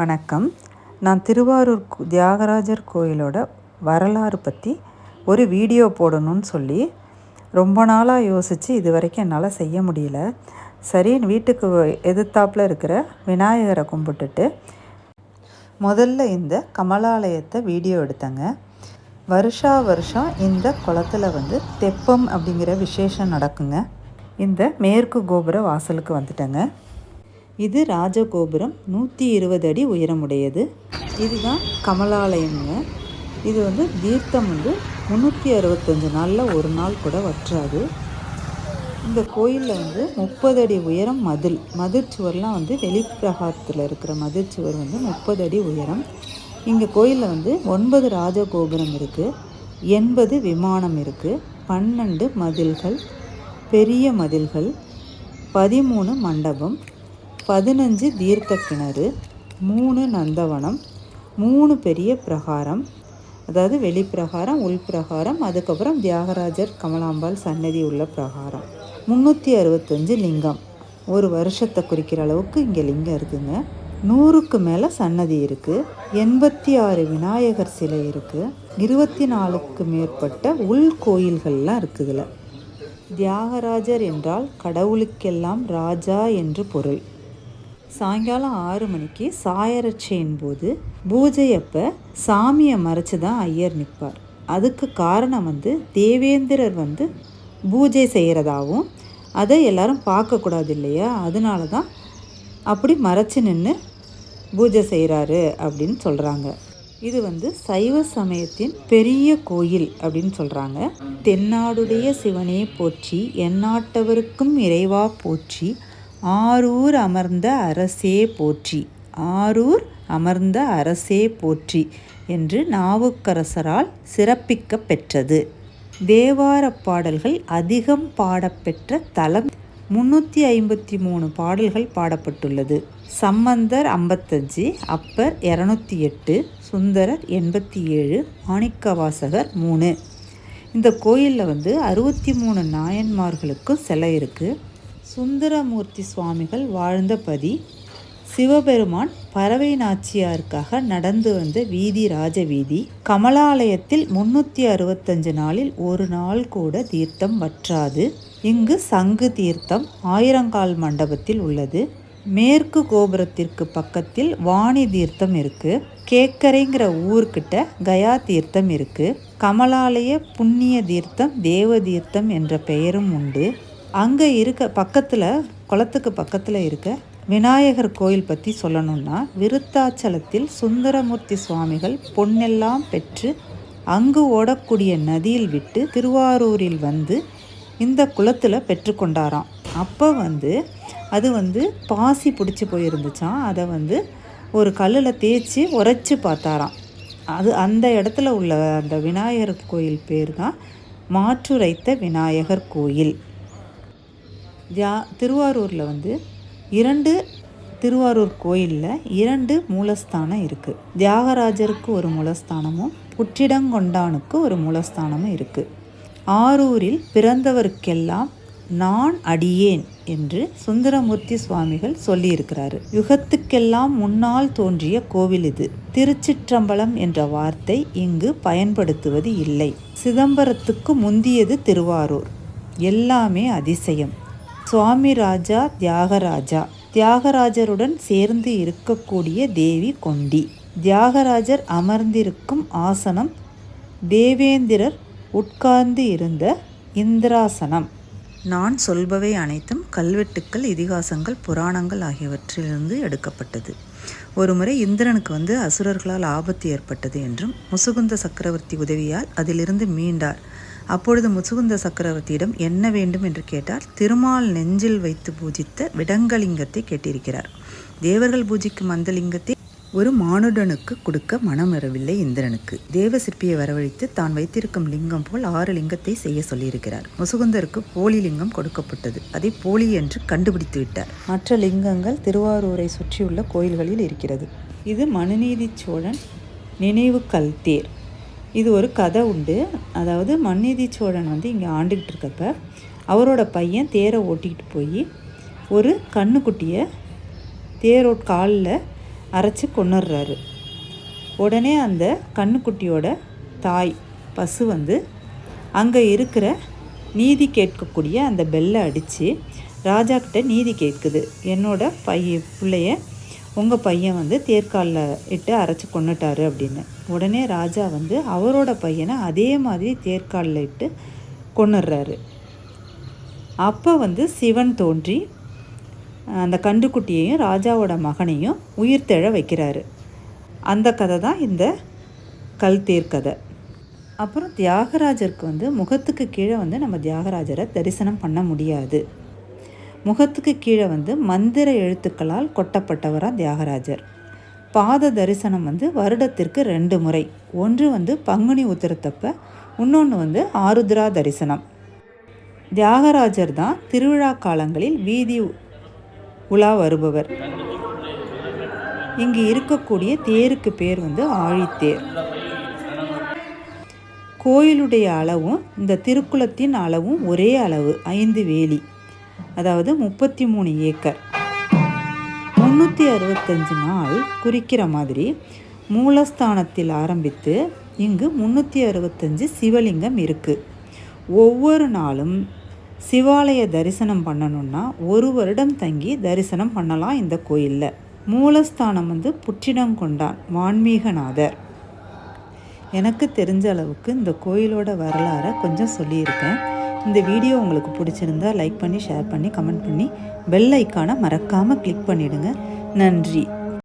வணக்கம். நான் திருவாரூர் தியாகராஜர் கோயிலோட வரலாறு பற்றி ஒரு வீடியோ போடணும்னு சொல்லி ரொம்ப நாளாக யோசித்து இது வரைக்கும் என்னால் செய்ய முடியல. சரி வீட்டுக்கு எதிர்த்தாப்பில் இருக்கிற விநாயகரை கும்பிட்டுட்டு முதல்ல இந்த கமலாலயத்தை வீடியோ எடுத்தேங்க. வருஷா வருஷம் இந்த குளத்துல வந்து தெப்பம் அப்படிங்கிற விசேஷம் நடக்குங்க. இந்த மேற்கு கோபுர வாசலுக்கு வந்துட்டேங்க. இது ராஜகோபுரம் நூற்றி இருபது அடி உயரமுடையது. இதுதான் கமலாலயம்ங்க. இது வந்து தீர்த்தம் வந்து முந்நூற்றி அறுபத்தஞ்சு நாளில் ஒரு நாள் கூட வற்றாது. இந்த கோயிலில் வந்து முப்பது அடி உயரம் மதில். மதிர்ச்சுவர்லாம் வந்து வெளிப்பிரகாரத்தில் இருக்கிற மதிர்ச்சுவர் வந்து முப்பது அடி உயரம். இங்கே கோயிலில் வந்து ஒன்பது ராஜகோபுரம் இருக்குது எண்பது விமானம் இருக்குது பன்னெண்டு மதில்கள் பெரிய மதில்கள் பதிமூணு மண்டபம் பதினஞ்சு தீர்த்த கிணறு மூணு நந்தவனம் மூணு பெரிய பிரகாரம் அதாவது வெளிப்பிரகாரம் உள்பிரகாரம் அதுக்கப்புறம் தியாகராஜர் கமலாம்பாள் சன்னதி உள்ள பிரகாரம். முந்நூற்றி அறுபத்தஞ்சு லிங்கம். ஒரு வருஷத்தை குறிக்கிற அளவுக்கு இங்கே லிங்கம் இருக்குங்க. நூறுக்கு மேலே சன்னதி இருக்குது எண்பத்தி ஆறு விநாயகர் சிலை இருக்குது இருபத்தி நாலுக்கு மேற்பட்ட உள் கோயில்கள்லாம் இருக்குதுல. தியாகராஜர் என்றால் கடவுளுக்கெல்லாம் ராஜா என்று பொருள். சாயங்காலம் ஆறு மணிக்கு சாயரட்சையின் போது பூஜை அப்போ சாமியை மறைச்சு தான் ஐயர் நிற்பார். அதுக்கு காரணம் வந்து தேவேந்திரர் வந்து பூஜை செய்கிறதாவும் அதை எல்லாரும் பார்க்கக்கூடாது இல்லையா? அதனால தான் அப்படி மறைச்சு நின்று பூஜை செய்கிறாரு அப்படின்னு சொல்கிறாங்க இது வந்து சைவ சமயத்தின் பெரிய கோயில் அப்படின்னு சொல்கிறாங்க தென்னாடுடைய சிவனே போற்றி எந்நாட்டவருக்கும் இறைவா போற்றி ஆரூர் அமர்ந்த அரசே போற்றி. ஆரூர் அமர்ந்த அரசே போற்றி என்று நாவுக்கரசரால் சிறப்பிக்க பெற்றது. தேவார பாடல்கள் அதிகம் பாடப்பெற்ற தலம் முன்னூற்றி ஐம்பத்தி மூணு பாடல்கள் பாடப்பட்டுள்ளது. சம்பந்தர் ஐம்பத்தஞ்சு அப்பர் இரநூத்தி எட்டு சுந்தரர் எண்பத்தி ஏழு மாணிக்கவாசகர் மூணு. இந்த கோயிலில் வந்து அறுபத்தி மூணு நாயன்மார்களுக்கும் சிலை இருக்குது சுந்தரமூர்த்தி சுவாமிகள் வாழ்ந்த பதி சிவபெருமான் பறவை நாச்சியாருக்காக நடந்து வந்த வீதி ராஜவீதி கமலாலயத்தில் முன்னூற்றி அறுபத்தஞ்சு நாளில் ஒரு நாள் கூட தீர்த்தம் வற்றாது. இங்கு சங்கு தீர்த்தம் ஆயிரங்கால் மண்டபத்தில் உள்ளது. மேற்கு கோபுரத்திற்கு பக்கத்தில் வாணி தீர்த்தம் இருக்கு. கேக்கரைங்கிற ஊர்கிட்ட கயா தீர்த்தம் இருக்கு. கமலாலய புண்ணிய தீர்த்தம் தேவ தீர்த்தம் என்ற பெயரும் உண்டு. அங்கே இருக்க பக்கத்தில் குளத்துக்கு பக்கத்தில் இருக்க விநாயகர் கோயில் பற்றி சொல்லணும்னா விருத்தாச்சலத்தில் சுந்தரமூர்த்தி சுவாமிகள் பொன்னெல்லாம் பெற்று அங்கு ஓடக்கூடிய நதியில் விட்டு திருவாரூரில் வந்து இந்த குளத்தில் பெற்றுக்கொண்டாராம். அப்போ வந்து அது வந்து பாசி பிடிச்சி போயிருந்துச்சான் அதை வந்து ஒரு கல்லில் தேய்ச்சி உரைச்சி பார்த்தாராம். அது அந்த இடத்துல உள்ள அந்த விநாயகர் கோயில் பேர் தான் மாற்றுரைத்த விநாயகர் கோயில். தியா திருவாரூரில் வந்து இரண்டு திருவாரூர் கோயிலில் இரண்டு மூலஸ்தானம் இருக்குது தியாகராஜருக்கு ஒரு மூலஸ்தானமும் புற்றிடங்கொண்டானுக்கு ஒரு மூலஸ்தானமும் இருக்குது ஆரூரில் பிறந்தவருக்கெல்லாம் நான் அடியேன் என்று சுந்தரமூர்த்தி சுவாமிகள் சொல்லியிருக்கிறாரு. யுகத்துக்கெல்லாம் முன்னால் தோன்றிய கோவில் இது. திருச்சிற்றம்பலம் என்ற வார்த்தை இங்கு பயன்படுத்துவது இல்லை. சிதம்பரத்துக்கு முந்தியது திருவாரூர். எல்லாமே அதிசயம். சுவாமி ராஜா தியாகராஜா. தியாகராஜருடன் சேர்ந்து இருக்கக்கூடிய தேவி கொண்டி. தியாகராஜர் அமர்ந்திருக்கும் ஆசனம் தேவேந்திரர் உட்கார்ந்து இருந்த இந்திராசனம். நான் சொல்பவை அனைத்தும் கல்வெட்டுக்கள் இதிகாசங்கள் புராணங்கள் ஆகியவற்றிலிருந்து எடுக்கப்பட்டது. ஒருமுறை இந்திரனுக்கு வந்து அசுரர்களால் ஆபத்து ஏற்பட்டது என்றும் முசுகுந்த சக்கரவர்த்தி உதவியால் அதிலிருந்து மீண்டார். அப்பொழுது முசுகுந்த சக்கரவர்த்தியிடம் என்ன வேண்டும் என்று கேட்டார் திருமால் நெஞ்சில் வைத்து பூஜித்த விடங்கலிங்கத்தை கேட்டிருக்கிறார். தேவர்கள் பூஜிக்கும் அந்த லிங்கத்தை ஒரு மானுடனுக்கு கொடுக்க மனம் வரவில்லை இந்திரனுக்கு. தேவ சிற்பியை வரவழைத்து தான் வைத்திருக்கும் லிங்கம் போல் ஆறு லிங்கத்தை செய்ய சொல்லியிருக்கிறார். முசுகுந்தருக்கு போலி லிங்கம் கொடுக்கப்பட்டது. அதை போலி என்று கண்டுபிடித்து விட்டார். மற்ற லிங்கங்கள் திருவாரூரை சுற்றியுள்ள கோயில்களில் இருக்கிறது. இது மனுநீதி சோழன் நினைவு கல்தேர் இது ஒரு கதை உண்டு. அதாவது மன்நீதி சோழன் வந்து இங்கே ஆண்டுக்கிட்டு இருக்கப்ப அவரோட பையன் தேரை ஓட்டிக்கிட்டு போய் ஒரு கண்ணுக்குட்டியை தேரோட் காலில் அரைச்சி கொண்டுடுறாரு உடனே அந்த கண்ணுக்குட்டியோட தாய் பசு வந்து அங்கே இருக்கிற நீதி கேட்கக்கூடிய அந்த பெல்லை அடித்து ராஜா கிட்ட நீதி கேட்குது. என்னோட பைய பிள்ளைய உங்கள் பையன் வந்து தேர்காலில் இட்டு அரைச்சி கொண்டுட்டாரு அப்படின்னு. உடனே ராஜா வந்து அவரோட பையனை அதே மாதிரி தேர்காலில் இட்டு கொண்டுடுறாரு அப்போ வந்து சிவன் தோன்றி அந்த கண்டுக்குட்டியையும் ராஜாவோட மகனையும் உயிர் தெழ வைக்கிறாரு. அந்த கதை தான் இந்த கல் தேர் கதை. அப்புறம் தியாகராஜருக்கு வந்து முகத்துக்கு கீழே வந்து நம்ம தியாகராஜரை தரிசனம் பண்ண முடியாது. முகத்துக்கு கீழே வந்து மந்திர எழுத்துக்களால் கொட்டப்பட்டவராக தியாகராஜர். பாத தரிசனம் வந்து வருடத்திற்கு ரெண்டு முறை. ஒன்று வந்து பங்குனி உத்திரத்தப்ப இன்னொன்று வந்து ஆருத்ரா தரிசனம். தியாகராஜர் தான் திருவிழா காலங்களில் வீதி உலா வருபவர். இங்கு இருக்கக்கூடிய தேருக்கு பேர் வந்து ஆழித்தேர். கோயிலுடைய அளவும் இந்த திருக்குளத்தின் அளவும் ஒரே அளவு ஐந்து வேலி. அதாவது முப்பத்தி மூணு ஏக்கர். முந்நூற்றி அறுபத்தஞ்சு நாள் குறிக்கிற மாதிரி மூலஸ்தானத்தில் ஆரம்பித்து இங்கு முந்நூற்றி அறுபத்தஞ்சு சிவலிங்கம் இருக்குது ஒவ்வொரு நாளும் சிவாலய தரிசனம் பண்ணணுன்னா ஒரு வருடம் தங்கி தரிசனம் பண்ணலாம் இந்த கோயிலில். மூலஸ்தானம் வந்து புற்றிடங்கொண்டான் வான்மீகநாதர். எனக்கு தெரிஞ்ச அளவுக்கு இந்த கோயிலோட வரலாறை கொஞ்சம் சொல்லியிருக்கேன். இந்த வீடியோ உங்களுக்கு பிடிச்சிருந்தா லைக் பண்ணி ஷேர் பண்ணி கமெண்ட் பண்ணி பெல் ஐக்கானை மறக்காமல் கிளிக் பண்ணிவிடுங்க நன்றி.